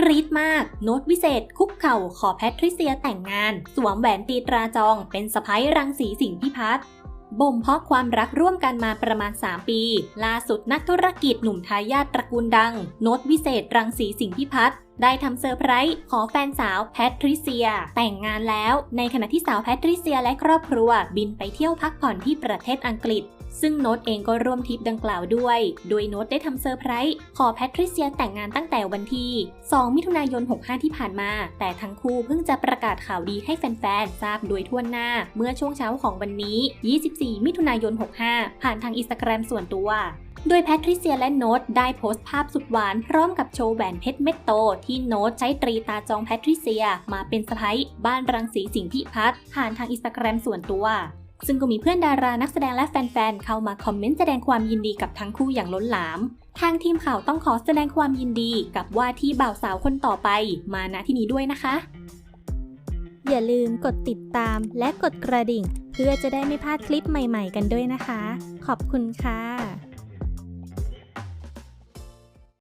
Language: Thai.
กรี๊ดมาก โน้ตวิเศษ คุกเข่าขอแพทริเซียแต่งงาน สวมแหวนตีตราจอง เป็นสะพ้ยรังสีสิงห์พิพัฒน์บ่มเพาะความรักร่วมกันมาประมาณ 3 ปี ล่าสุดนักธุรกิจหนุ่มทายาทตระกูลดัง โน้ตวิเศษรังสีสิงห์พิพัฒน์ได้ทำเซอร์ไพรส์ขอแฟนสาวแพทริเซีย แต่งงานแล้ว ในขณะที่สาวแพทริเซียและครอบครัว บินไปเที่ยวพักผ่อนที่ประเทศอังกฤษ ซึ่งโน้ตเองก็ร่วมทริปดังกล่าวด้วย โดยโน้ตได้ทำเซอร์ไพรส์ขอแพทริเซียแต่งงานตั้งแต่วันที่ 2 มิถุนายน 65 ที่ผ่านมา แต่ทั้งคู่เพิ่งจะประกาศข่าวดีให้แฟนๆ ทราบโดยทั่วหน้า เมื่อช่วงเช้าของวันนี้ 24 มิถุนายน 65 ผ่านทางอินสตาแกรมส่วนตัวโดยแพทริเซียและโน้ตได้โพสต์ภาพสุดหวานพร้อมกับโชว์แหวนเพชรเม็ดโต ที่โน้ตใช้ตรีตาจองแพทริเซีย มาเป็นสะพ้ยบ้านรังสีสิงห์พิพัฒน์ผ่านทางอินสตาแกรมส่วนตัว ซึ่งก็มีเพื่อนดารานักแสดงและแฟนๆ เข้ามาคอมเมนต์แสดงความยินดีกับทั้งคู่อย่างล้นหลาม ทางทีมข่าวต้องขอแสดงความยินดีกับว่าที่บ่าวสาวคนต่อไปมาณที่นี้ด้วยนะคะ อย่าลืมกดติดตามและกดกระดิ่ง เพื่อจะได้ไม่พลาดคลิปใหม่ ๆ กันด้วยนะคะ ขอบคุณค่ะ